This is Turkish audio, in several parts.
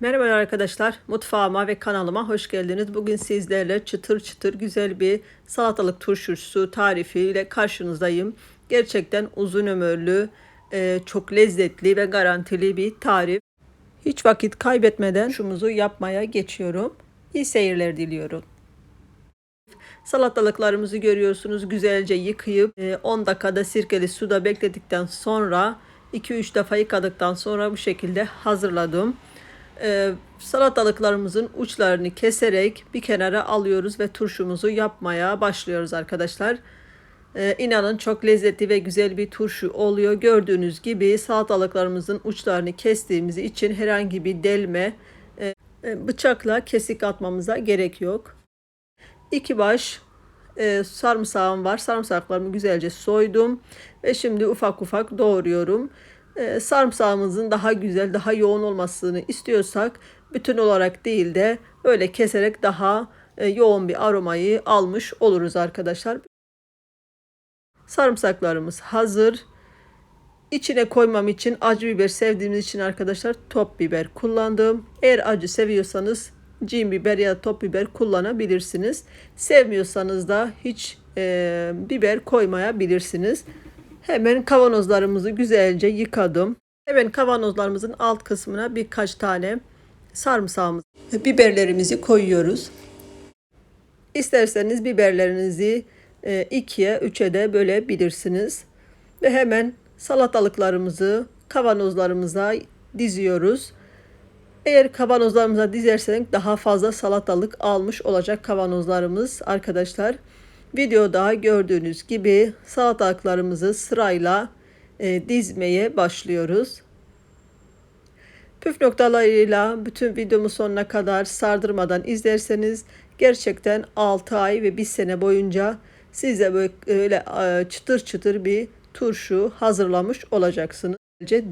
Merhaba arkadaşlar, mutfağıma ve kanalıma hoş geldiniz. Bugün sizlerle çıtır çıtır güzel bir salatalık turşusu tarifiyle karşınızdayım. Gerçekten uzun ömürlü, e, çok lezzetli ve garantili bir tarif. Hiç vakit kaybetmeden şumuzu yapmaya geçiyorum. İyi seyirler diliyorum. Salatalıklarımızı görüyorsunuz güzelce yıkayıp e, 10 dakikada sirkeli suda bekledikten sonra 2-3 defa yıkadıktan sonra bu şekilde hazırladım. E, salatalıklarımızın uçlarını keserek bir kenara alıyoruz ve turşumuzu yapmaya başlıyoruz arkadaşlar. E, inanın çok lezzetli ve güzel bir turşu oluyor. Gördüğünüz gibi salatalıklarımızın uçlarını kestiğimiz için herhangi bir delme e, e, bıçakla kesik atmamıza gerek yok. İki baş e, sarımsağım var. Sarımsaklarımı güzelce soydum ve şimdi ufak ufak doğruyorum. E, sarımsağımızın daha güzel, daha yoğun olmasını istiyorsak bütün olarak değil de öyle keserek daha e, yoğun bir aromayı almış oluruz arkadaşlar. Sarımsaklarımız hazır. İçine koymam için acı biber sevdiğimiz için arkadaşlar top biber kullandım. Eğer acı seviyorsanız cin biber ya da top biber kullanabilirsiniz. Sevmiyorsanız da hiç e, biber koymayabilirsiniz. Hemen kavanozlarımızı güzelce yıkadım. Hemen kavanozlarımızın alt kısmına birkaç tane sarımsağımız, biberlerimizi koyuyoruz. İsterseniz biberlerinizi e, ikiye, üçe de bölebilirsiniz. Ve hemen salatalıklarımızı kavanozlarımıza diziyoruz. Eğer kavanozlarımıza dizersek daha fazla salatalık almış olacak kavanozlarımız arkadaşlar. Videoda gördüğünüz gibi salatalıklarımızı sırayla e, dizmeye başlıyoruz. Püf noktalarıyla bütün videomu sonuna kadar sardırmadan izlerseniz gerçekten 6 ay ve 1 sene boyunca size böyle e, çıtır çıtır bir turşu hazırlamış olacaksınız.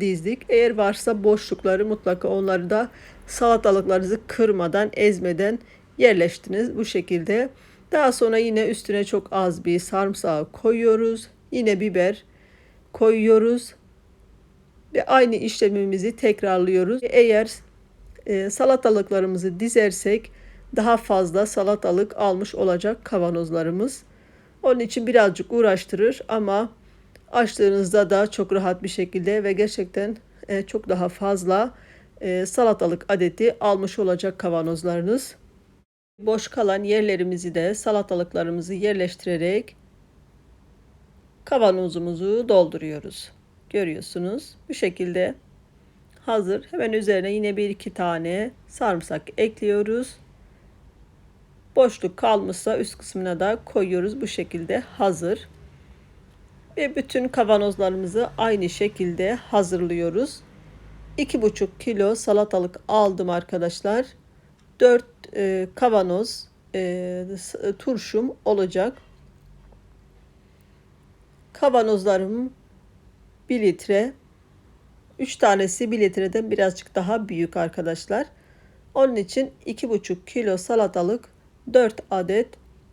Dizdik. Eğer varsa boşlukları mutlaka onları da salatalıklarınızı kırmadan, ezmeden yerleştiniz bu şekilde. Daha sonra yine üstüne çok az bir sarımsağı koyuyoruz. Yine biber koyuyoruz. Ve aynı işlemimizi tekrarlıyoruz. Eğer e, salatalıklarımızı dizersek daha fazla salatalık almış olacak kavanozlarımız. Onun için birazcık uğraştırır ama açtığınızda da çok rahat bir şekilde ve gerçekten e, çok daha fazla e, salatalık adeti almış olacak kavanozlarınız. Boş kalan yerlerimizi de salatalıklarımızı yerleştirerek kavanozumuzu dolduruyoruz. Görüyorsunuz bu şekilde hazır. Hemen üzerine yine bir iki tane sarımsak ekliyoruz. Boşluk kalmışsa üst kısmına da koyuyoruz. Bu şekilde hazır. Ve bütün kavanozlarımızı aynı şekilde hazırlıyoruz. 2,5 kilo salatalık aldım arkadaşlar. 4 e, kavanoz e, turşum olacak. Kavanozlarım 1 litre. 3 tanesi 1 litreden birazcık daha büyük arkadaşlar. Onun için 2,5 kilo salatalık 4 adet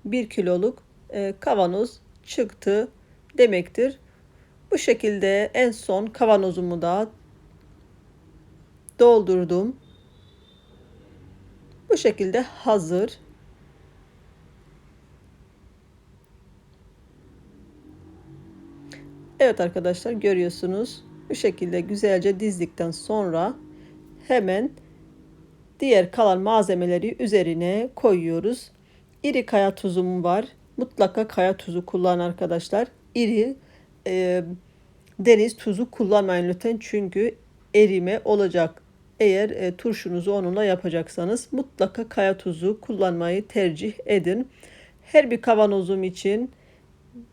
1 kiloluk e, kavanoz çıktı demektir. Bu şekilde en son kavanozumu da doldurdum. Bu şekilde hazır. Evet arkadaşlar görüyorsunuz. Bu şekilde güzelce dizdikten sonra hemen diğer kalan malzemeleri üzerine koyuyoruz. İri kaya tuzum var. Mutlaka kaya tuzu kullan arkadaşlar. İri e, deniz tuzu kullanmayın lütfen çünkü erime olacak. Eğer e, turşunuzu onunla yapacaksanız mutlaka kaya tuzu kullanmayı tercih edin. Her bir kavanozum için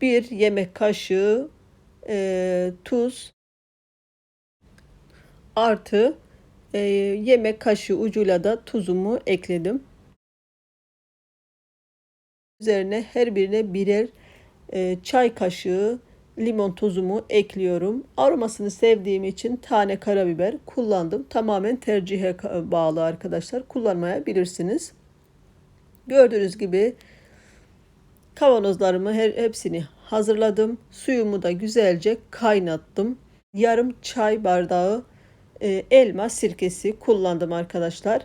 bir yemek kaşığı e, tuz artı e, yemek kaşığı ucuyla da tuzumu ekledim. Üzerine her birine birer e, çay kaşığı limon tozumu ekliyorum. Aromasını sevdiğim için tane karabiber kullandım. Tamamen tercihe bağlı arkadaşlar. Kullanmayabilirsiniz. Gördüğünüz gibi kavanozlarımı her, hepsini hazırladım. Suyumu da güzelce kaynattım. Yarım çay bardağı e, elma sirkesi kullandım arkadaşlar.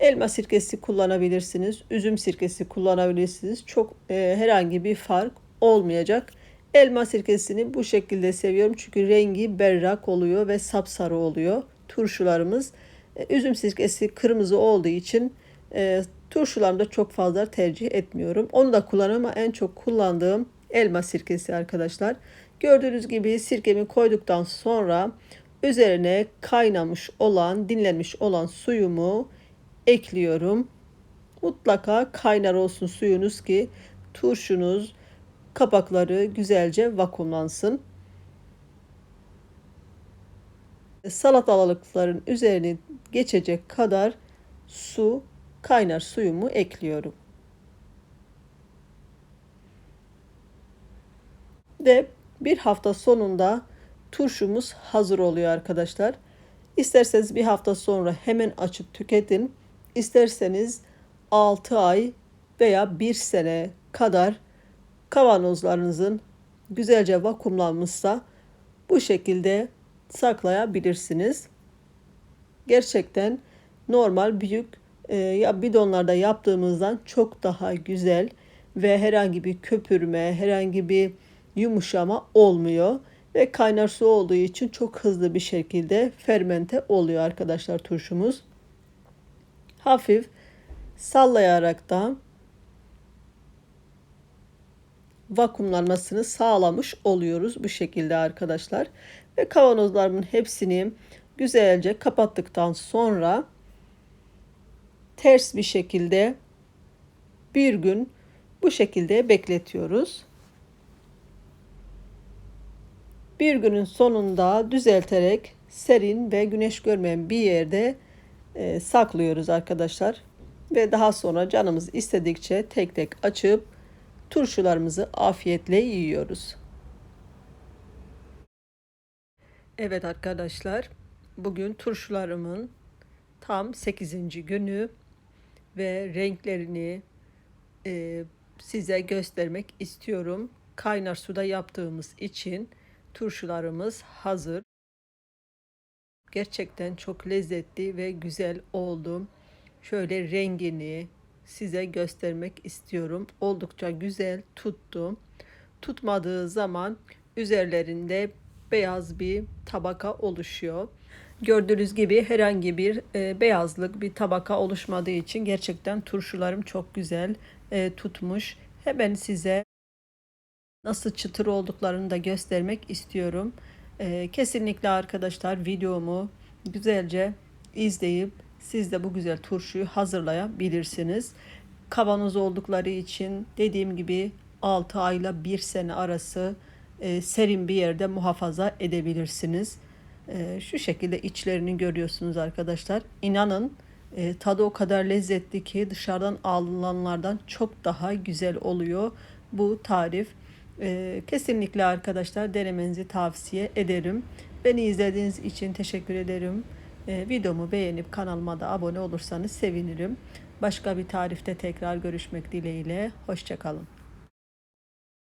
Elma sirkesi kullanabilirsiniz. Üzüm sirkesi kullanabilirsiniz. Çok e, herhangi bir fark olmayacak. Elma sirkesini bu şekilde seviyorum. Çünkü rengi berrak oluyor ve sapsarı oluyor. Turşularımız. E, üzüm sirkesi kırmızı olduğu için e, turşularımda çok fazla tercih etmiyorum. Onu da kullanıyorum ama en çok kullandığım elma sirkesi arkadaşlar. Gördüğünüz gibi sirkemi koyduktan sonra üzerine kaynamış olan, dinlenmiş olan suyumu ekliyorum. Mutlaka kaynar olsun suyunuz ki turşunuz kapakları güzelce vakumlansın. Salatalıkların üzerine geçecek kadar su, kaynar suyumu ekliyorum. Ve bir hafta sonunda turşumuz hazır oluyor arkadaşlar. İsterseniz bir hafta sonra hemen açıp tüketin. İsterseniz 6 ay veya 1 sene kadar kavanozlarınızın güzelce vakumlanmışsa bu şekilde saklayabilirsiniz. Gerçekten normal büyük e, ya bidonlarda yaptığımızdan çok daha güzel ve herhangi bir köpürme, herhangi bir yumuşama olmuyor ve kaynar su olduğu için çok hızlı bir şekilde fermente oluyor arkadaşlar turşumuz. Hafif sallayarak da vakumlanmasını sağlamış oluyoruz bu şekilde arkadaşlar. Ve kavanozlarımın hepsini güzelce kapattıktan sonra ters bir şekilde bir gün bu şekilde bekletiyoruz. Bir günün sonunda düzelterek serin ve güneş görmeyen bir yerde e, saklıyoruz arkadaşlar. Ve daha sonra canımız istedikçe tek tek açıp turşularımızı afiyetle yiyoruz. Evet arkadaşlar, bugün turşularımın tam 8. günü ve renklerini e, size göstermek istiyorum. Kaynar suda yaptığımız için turşularımız hazır. Gerçekten çok lezzetli ve güzel oldu. Şöyle rengini size göstermek istiyorum. Oldukça güzel tuttu. Tutmadığı zaman üzerlerinde beyaz bir tabaka oluşuyor. Gördüğünüz gibi herhangi bir e, beyazlık bir tabaka oluşmadığı için gerçekten turşularım çok güzel e, tutmuş. Hemen size nasıl çıtır olduklarını da göstermek istiyorum. E, kesinlikle arkadaşlar videomu güzelce izleyip siz de bu güzel turşuyu hazırlayabilirsiniz. Kavanoz oldukları için dediğim gibi 6 ayla 1 sene arası e, serin bir yerde muhafaza edebilirsiniz. E, şu şekilde içlerini görüyorsunuz arkadaşlar. İnanın e, tadı o kadar lezzetli ki dışarıdan alınanlardan çok daha güzel oluyor bu tarif. E, kesinlikle arkadaşlar denemenizi tavsiye ederim. Beni izlediğiniz için teşekkür ederim. E, videomu beğenip kanalıma da abone olursanız sevinirim. Başka bir tarifte tekrar görüşmek dileğiyle. Hoşçakalın.